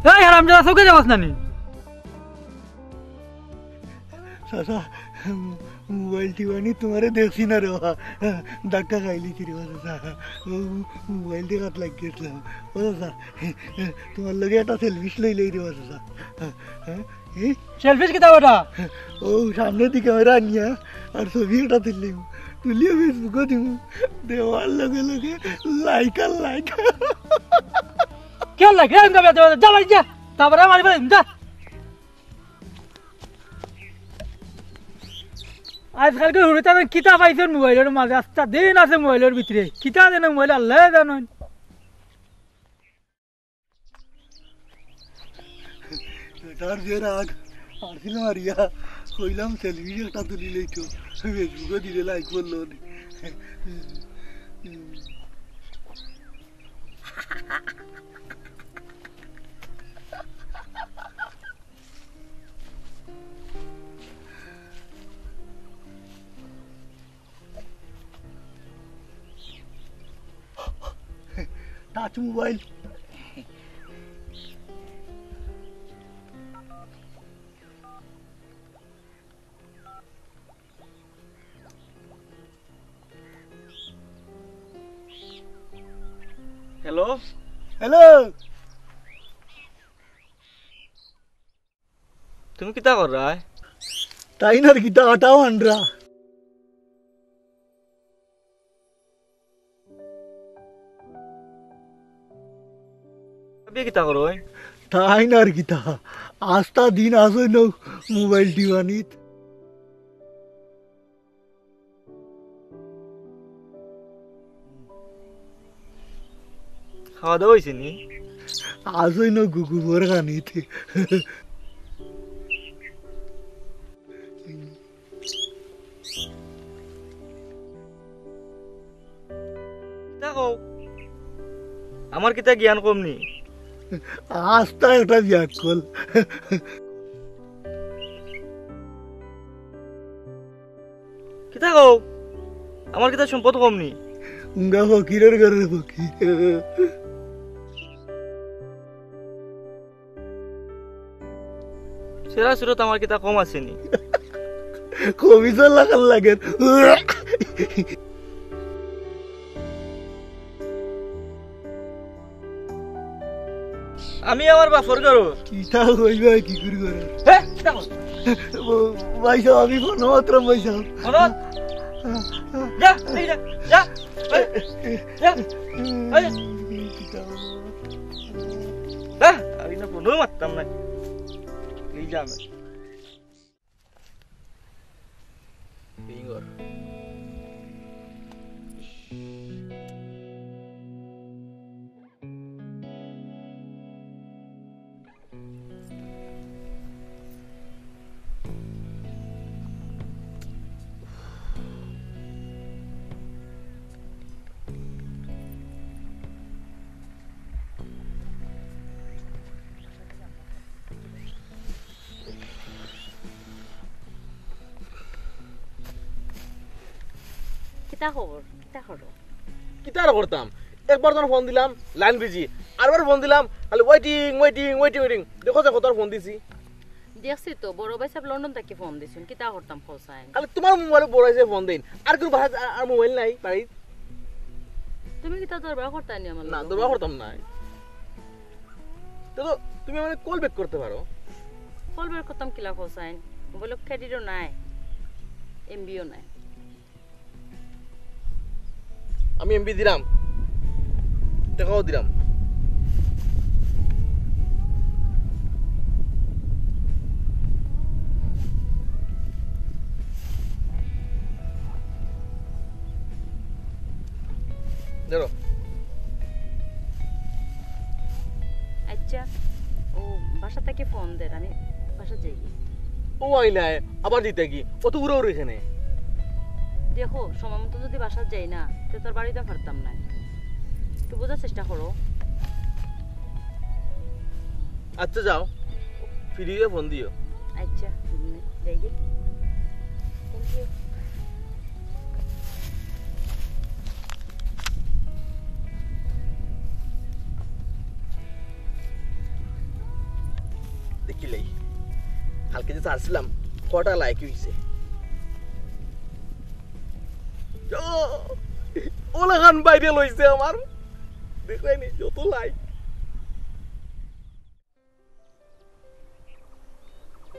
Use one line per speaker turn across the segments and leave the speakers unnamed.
এই হারাম জাদা চৌকে যাবাস না নি
চাচা মোবাইল টিবানি তোমারে দেখছি না রে বাবা ধাক্কা খাইলিছি রে চাচা মোবাইল দিয়ে হাত লাগি গেছিলাম ও চাচা তোমার লগে একটা সেলফিস লই লই রে চাচা হ্যাঁ
সেলফিস কিতা ওটা
ও সামনে দিকে ক্যামেরা নিয়া আর ছবি একটা তুললিম তুলিয়ে ফেসবুকে দিব দেওয়ার লগে লগে লাইক আর লাইক
কে লাগে এম গাবে যা ভাই যা তারপরে মারি ফেলিম যা। আজকালকে হুড়ে তাদের কিতা পাইছেন মোবাইলের মাঝে আস্তা দিন আছে মোবাইলের ভিতরে। কিতা দেন মোবাইল, আল্লাহ জানেন
তার যে রাগ আসছিল মারিয়া, কইলাম সেলফি একটা তুলি লইতো ফেসবুকে দিলে লাইক করল। টাচ মোবাইল
হ্যালো
হ্যালো
তুমি কিতা কর রায়
তাই না কি টাটাও আনরা
বিয়ে কিতা করো
তাই না কি আস্তা দিন মোবাইল টিবানিত
খাওয়া দাওয়া হয়েছে নি
আসই ন
কিতা কও আমার কিতা জ্ঞান কম নি
আস্তা একটা বিয়াক কল
কিতা কও? আমার কিতা সম্পদ কম নি?
উঙ্গা ফকিরের ঘরের ফকির।
সেরা সুরত আমার কিতা কম আছে নি।
কমিশন লাগার লাগে।
আমি আমার বাপর করো
কিতা হই ভাই কি করি করে
হ্যাঁ কিতা ও
ভাই সাহেব আমি কোন মাত্র ভাই
যাও যা যা। যা। যা আমি না কোন মাত্রম না। এই যা আমি।
কিতা খবর কিতা
কিতা আর করতাম একবার যখন ফোন দিলাম লাইন বিজি। আরবার ফোন দিলাম খালি ওয়েটিং ওয়েটিং ওয়েটিং ওয়েটিং দেখো যে কত ফোন দিছি।
দেখছি তো বড় ভাই সাহেব লন্ডন থেকে ফোন দিছেন কিতা করতাম খোসাইন
খালি তোমার মোবাইলে বড় হয়েছে ফোন দিন। আর কোনো বাসা আর মোবাইল নাই বাড়িত
তুমি কিতা দরবার করতা নি আমার
না? দরবার করতাম না তো তুমি মানে কল ব্যাক করতে পারো
কল বের করতাম কিলা খোসাইন মোবাইল ক্রেডিটও নাই এমবিও নাই।
আমি এমবি দিলাম। টাকাও দিলাম। ধরো।
আচ্ছা ও বাসা থেকে ফোন দেন আমি বাসা যাই।
ও আবার দিতে কি অত উড়ো উড়ো এখানে।
দেখো সময় মতো যদি বাসা যাই না তো তোর বাড়িতে পারতাম না। একটু বোঝার চেষ্টা করো।
আচ্ছা যাও। ফিরিয়ে ফোন দিও।
আচ্ছা যাই গে থ্যাংক ইউ
কিলাই কালকে যে চাচ্ছিলাম কটা লাইক হয়েছে ওলাখান বাইরে লইছে আমার। দেখলেনি যত লাইক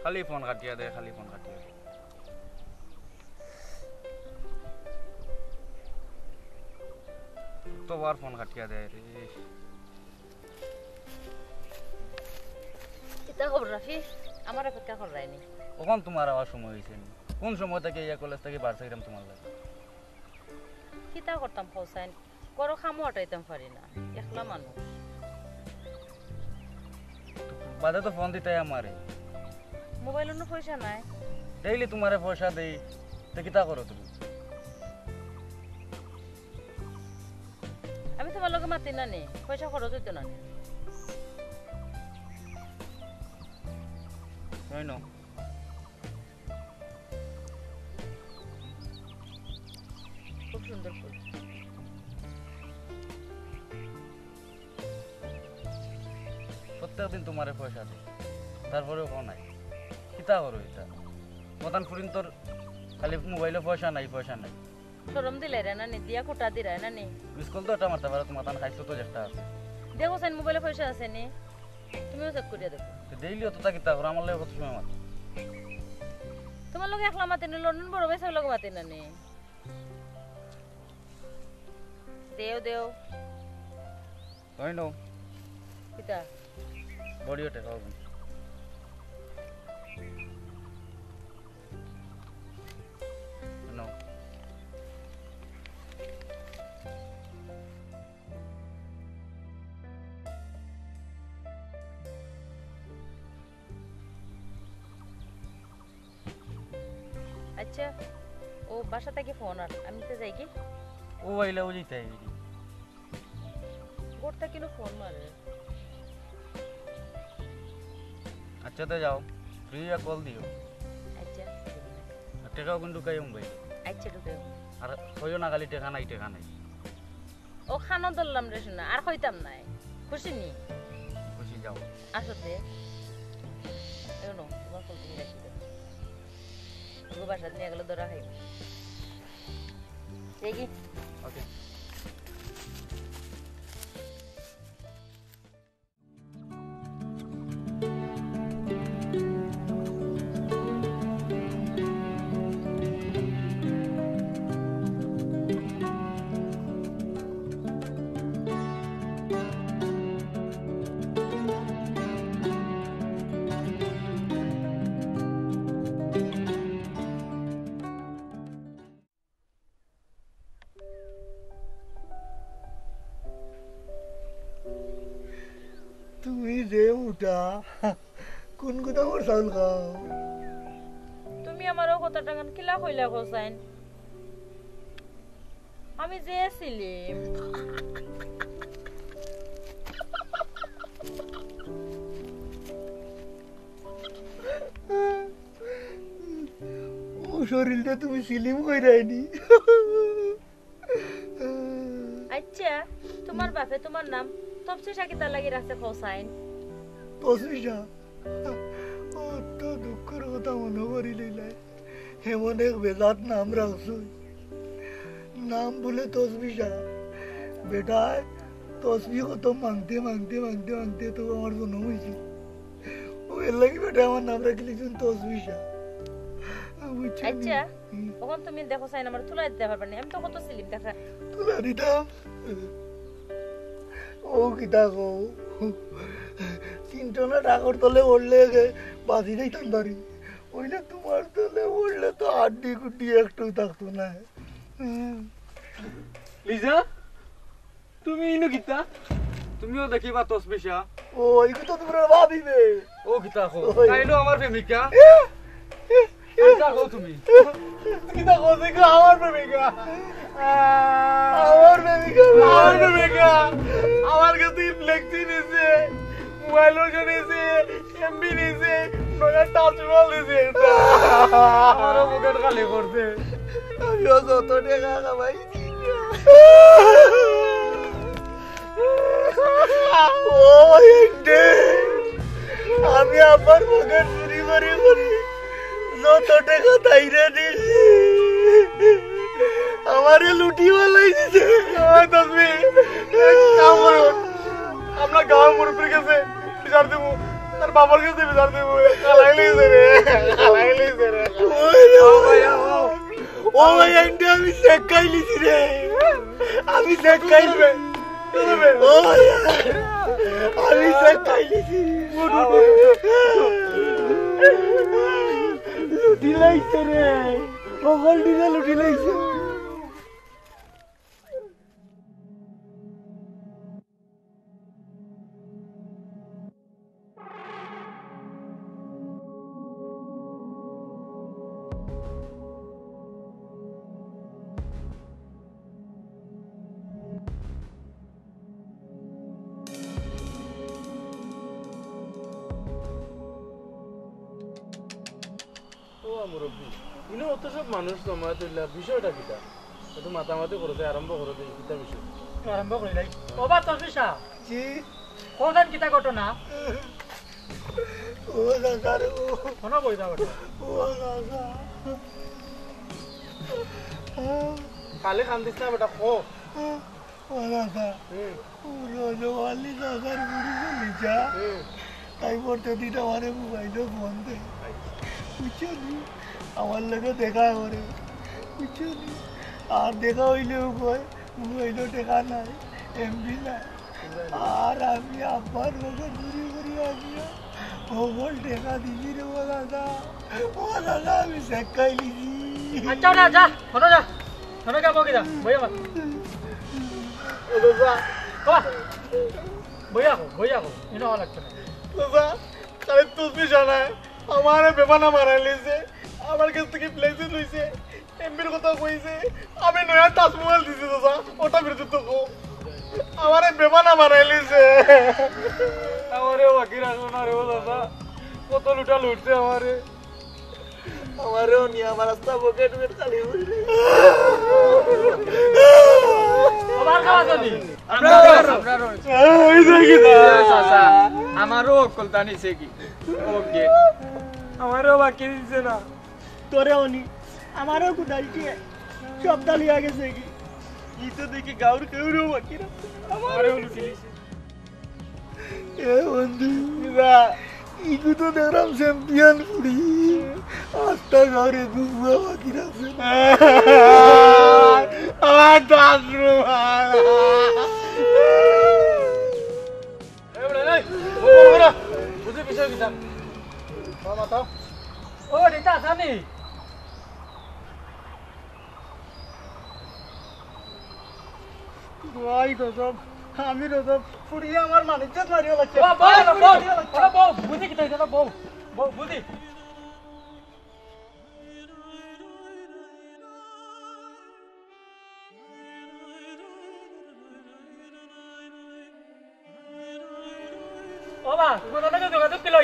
খালি ফোন কাটিয়া দে খালি ফোন কাটিয়া দে। কতবার ফোন কাটিয়া দেয় রে।
কিতা খবর রাফি আমার অপেক্ষা করায়নি
কখন তোমার আওয়ার সময় হয়েছে কোন সময় থেকে ইয়া কলেজ থেকে বাড়ছে গেলাম তোমার লাগে?
কিতা করতাম হোসাইন করো খামো হটাইতাম পারি না। একলা মানুষ
বাদে তো ফোন দিতে আমারে
মোবাইলের পয়সা নাই।
ডেইলি তোমারে পয়সা দেই। তো কিতা করো তুমি?
আমি তোমার লগে মাতি না নে পয়সা খরচ হইতো না নে। সুন্দর ফুল
প্রত্যেকদিন তোমারে পয়সা দেই তারপরেও ফোন নাই। কিতা করো এটা? মতান ফুরিন তোর খালি মোবাইলে পয়সা নাই পয়সা নাই।
সরম দিলে রে না দিয়া কুটা দিরা না নি
স্কুল তো এটা মারতে পারো তোমার তান খাইছো তো একটা আছে।
দেখো সাইন মোবাইলে পয়সা আছে নি তুমিও চেক করিয়া দেখো।
ডেইলি অতটা কিতা করো? আমার লাগে কত সময় মাত
তোমার লগে একলা মাতি নি লন্ডন বড় সব লগে মাতি না দেও দেও।
তাই না
কিতা
বডিও টেকাও No.
আচ্ছা ও বাসা থেকে ফোন আর আমি তো যাই কি?
ও আইলে ও যেতে আইবি
গোটটা কিনো ফোন মারে?
আচ্ছা তো যাও। ফ্রি কল দিও।
আচ্ছা।
টেকাও কিন্তু কাই মোবাইল
আচ্ছা ঢুকে
আর কইও না খালি টেকা নাই টেকা নাই।
ও খানো ধরলাম রে শোনা আর কইতাম নাই খুশি নি?
খুশি যাও।
আসতে এনো তোমার ফোন তুমি রাখি দাও। বাসা নিয়ে গেলে ধরা খাইব। দেখি।
ওকে
তুমি যে উঠা কোন কোথা মোর চাউল খাও
তুমি আমারও কথা টাকান কিলা কইলা হোসাইন আমি যে ছিলিম
ও শরীরটা তুমি সিলিম যায়নি
আচ্ছা তোমার বাপে তোমার নাম? তপসি সাকিতা লাগি রাখছে হোসাইন
তসবিশা ও দুঃখের কথা মনে করি লইলাই এমন এক বেজাত নাম রাখছো নাম বলে তসবিশা বেটা তসবি কত মাংতে মাংতে মাংতে মাংতে তো আমার জন্ম হয়েছে ও এর লাগি বেটা আমার নাম রাখলিছেন তসবিশা বুঝছি
আচ্ছা তখন তুমি দেখো সাইন আমার তুলাই দিতে পারবে না আমি তো কত ছিলিম দেখা
তুলা দিতাম ও কো তিনটনা ডাকর তলে উঠলে বাঁচি যাইতাম বাড়ি ওইলে তোমার তলে উঠলে তো আড্ডি কুড্ডি একটু থাকতো না।
লিজা তুমি ইনো কিতা তুমিও দেখিবা তসবিশা
ও এই কথা তোমরা ভাবিবে।
ও কিতা কো। তাইলো আমার প্রেমিকা তুমি
কিতা কইছে গো আমার প্রেমিকা। আমার প্রেমিকা।
আমার প্রেমিকা। আমার কাছে ফ্লেক্সি নিছে মোবাইল ওজন নিছে এমবি নিছে নয়া টাচ মোবাইল নিছে
আমার পকেট খালি করছে।
আমিও যত টাকা কামাইছি ও আমি আব্বার পকেট চুরি করে করে। যত টাকা তাইরে দিছি আমারে লুটি বলাই দিছে।
ওই তসবি এক আমরা গাঁৱৰ মুরব্বীর কাছে বিচার দেবো। তার বাবার কাছে বিচার দেবো। কালাই লিয়েছে রে কালাই লিয়েছে রে।
ও ভাই আন্টি আমি চেক খাইলিছি রে। আমি চেক খাইলি ও ভাইয়া, আমি চেক খাইলিছি। লুটি লাইছে রে সকল দিনে লুটি লাইছে
ও মুরব্বী ইনো অত সব মানুষ জমা তুললা বিষয়টা কিটা? একটু মাতামাতি করতে আরম্ভ করে দিই কিতা বিষয়।
আরম্ভ করিলাই অবা তসবিসা
জি
কোনখান কিতা ঘটনা?
ও দাদা রে ও।
শোনো কইতা ঘটনা।
ও দাদা
কালি কান্দিস না বেটা খো
ও দাদা রোজওয়ালি দাদার বুড়ি চলিছা তাই দিন আমার মোবাইলও বন্ধ। বুঝছ নি? আমার লোকে দেখা করে। বুঝছ আর দেখা হইলেও কয় মোবাইলও টেকা নাই এমবি নাই। আর আমি আব্বার লোকে চুরি করি আসিয়া সকল টেকা দিবি রে ও দাদা। ও দাদা আমি শেখাই লিখি
আচ্ছা না যা শোনো যা। শোনো যা বইয়া বইয়া বইয়া কো ইনো
দাদা কালি তসবি জানায় আমার বেমানা মারাই লিয়েছে আমার কাছ থেকে প্লেসে লইছে এমবির কথা কইছে আমি নয়া টাচ মোবাইল দিছি দাদা ওটা বিরুদ্ধে তো কো আমারে বেমানা মারাই লিয়েছে আমারে বাকি রাখো না রে দাদা কত লুটা লুটছে আমারে।
আমারও নিয়ে আমার রাস্তা পকেট পকেট খালি
আবার খাওয়া জানি
আমারও কলতা নিছে কি? ওকে। আমারও বাকি দিছে না।
তোরে অনি আমারও কুদাইছে সব দালিয়া গেছে কি? ই তো দেখি গাউর কেউরেও বাকি না।
আমারও লুটি
এ বন্ধু ইগু তো দেখলাম চ্যাম্পিয়ন ফুড়ি আটটা গাউরে গুগুয়া বাকি রাখছে
আমার দাস বিষয় কিতা মাতাও
ও রিতা আসানি
ভাই গজব আমি রজব ফুড়িয়ে আমার মানুষের মারিও লাগছে।
বউ বুঝি কিতা বউ বউ বুঝি।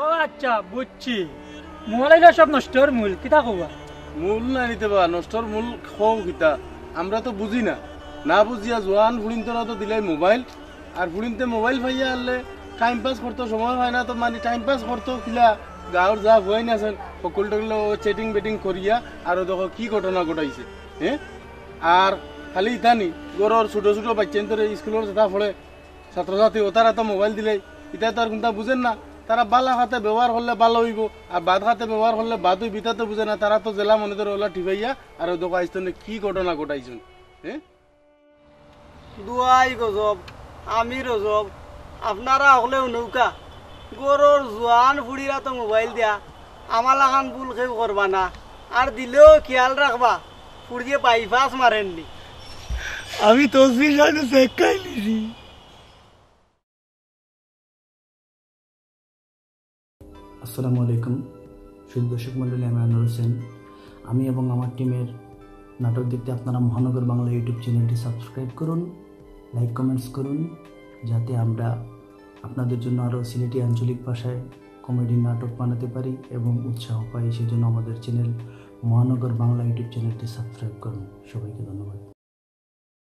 ও আচ্ছা বুঝছি। মোবাইল সব নষ্টর মূল, কিতা কবা?
মূল না নিতে পারা নষ্টর মূল খৌ কিতা। আমরা তো বুঝি না। না বুঝিয়া জোয়ান ফুড়িন্তরা তো দিলাই মোবাইল আর ফুড়িনতে মোবাইল পাইয়া আনলে টাইম পাস করতো সময় হয় না, তো মানে টাইম পাস করতো কিলা গাঁৱৰ যা হয়ে না স্যার সকল টকল চেটিং বেটিং করিয়া আর দেখো কি ঘটনা ঘটাইছে হ্যাঁ আর খালি ইতানি গরর ছোট ছোট বাচ্চান তোর স্কুলের যেটা পড়ে ছাত্রছাত্রী ও তারা তো মোবাইল দিলে এটা তো আর কোনটা বুঝেন না? তারা বালা খাতে ব্যবহার করলে ভালো হইব আর বাদ খাতে ব্যবহার করলে বাদ হইব তো বুঝে না তারা তো জেলা মনে ধরে ওলা ঠিবাইয়া আর ও দেখো আইসতে কি ঘটনা ঘটাইছেন হ্যাঁ?
দুয়াই গজব আমি রজব আপনারা হলেও নৌকা। গরুর জোয়ান ফুড়িরা তো মোবাইল দিয়া আমার লাগান ভুল কেউ করবা না আর দিলেও খেয়াল রাখবা ফুড়িয়ে বাইপাস মারেননি। আমি তসবির সাথে শেখাই
আসসালামু আলাইকুম। শুধু দর্শক মণ্ডলী, আমি আনোয়ার হোসেন। আমি এবং আমার টিমের নাটক দেখতে আপনারা মহানগর বাংলা ইউটিউব চ্যানেলটি সাবস্ক্রাইব করুন, লাইক, কমেন্টস করুন, যাতে আমরা আপনাদের জন্য আরও সিলেটি আঞ্চলিক ভাষায় কমেডি নাটক বানাতে পারি এবং উৎসাহ পাই। সেজন্য আমাদের চ্যানেল মহানগর বাংলা ইউটিউব চ্যানেলটি সাবস্ক্রাইব করুন। সবাইকে ধন্যবাদ।